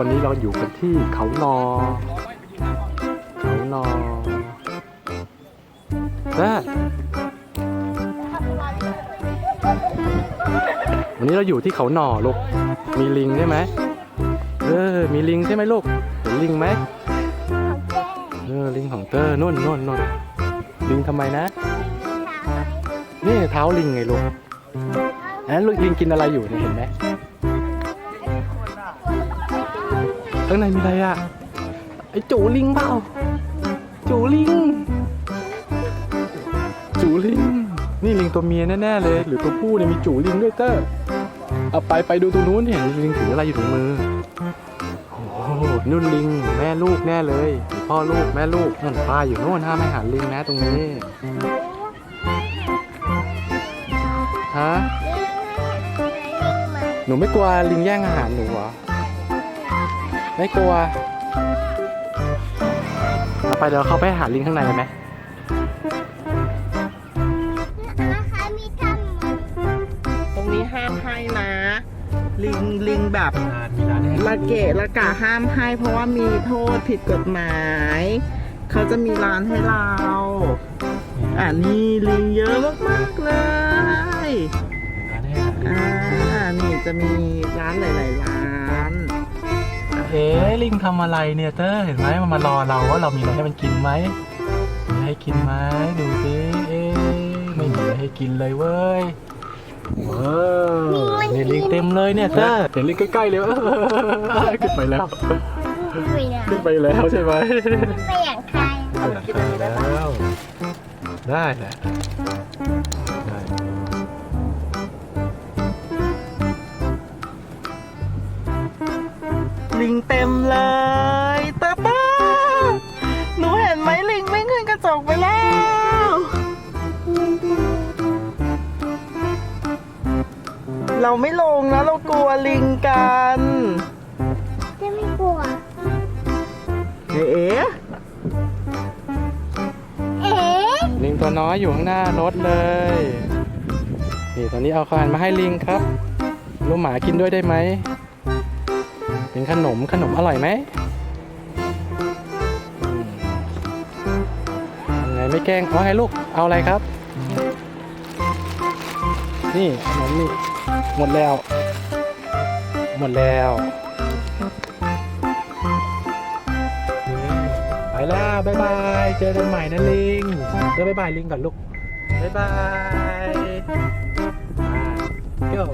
วันนี้เราอยู่กันที่เขานอเขานอแม่วันนี้เราอยู่ที่เขาหนอลูก มีลิงใช่ไหมเออ มีลิงใช่ไหมลูก เห็นลิงไหมเออ ลิงของเตอร์นู่นนู่นนู่นลิงทำไมนะ นี่เท้าลิงไงลูกอันนั้นลูกลิงกินอะไรอยู่เนี่ยเห็นไหม ข้างในมีอะไรอะ ไอจูลิงเปล่า จูลิง จูลิง นี่ลิงตัวเมียแน่ๆเลย หรือตัวผู้เนี่ยมีจูลิงด้วยเตอร์เอาไปไปดูตรงนู้นเห็นลิงถืออะไรอยู่ตรงมือ โอ้โหนุ่นลิงแม่ลูกแน่เลยพ่อลูกแม่ลูกนั่นป้าอยู่โน่นห้ามไม่หันลิงนะตรงนี้ ฮะ หนูไม่กลัวลิงแย่งอาหารหนูเหรอ ไม่กลัวเอาไปเดี๋ยวเขาไปหาลิงข้างในกันไหมนะคะมีทตรงนี้ห้ามให้นะ ลิงลิงแบบมีร้านให้ละเกะละกะห้ามให้ เพราะว่ามีโทษผิดกฎหมาย เขาจะมีร้านให้เราอ่านี่ลิงเยอะมากๆเลยร้านให้อาหารลิงอ่านี่จะมีร้านหลาย ๆ ร้าน เอ๊ะลิงทำอะไรเนี่ยเต้เห็นไหมมันมารอเราว่าเรามีอะไรให้มันกินไหมมีให้กินไหมดูสิเอ๊ะไม่มีอะไรให้กินเลยเว้ยว้าวนี่ลิงเต็มเลยเนี่ยเต้เห็นลิงใกล้ๆเลยเออขึ้นไปแล้วำด้วยนะขึ้นไปแล้วใช่ไหมไม่อย่างใครขึ้นไปแล้วได้แหละ เต็มเลยตาตาหนูเห็นไหมลิงวิ่งขึ้นกระจกไปแล้วเราไม่ลงนะเรากลัวลิงกันจะไม่กลัว เอ๊ะเอ๊ะลิงตัวน้อยอยู่ข้างหน้ารถเลย นี่ตอนนี้เอาขาวานมาให้ลิงครับลูกหมากินด้วยได้ไหมึงขนมขนมอร่อยไหมทำไงไม่แกล้งว่าไงลูก เอาอะไรครับ นี่ขนมนี่หมดแล้ว หมดแล้วไปแล้วบ๊ายบาย เจอกันใหม่นะลิงเดี๋ยวบ๊ายบายลิงก่อนลูกบ๊ายบาย go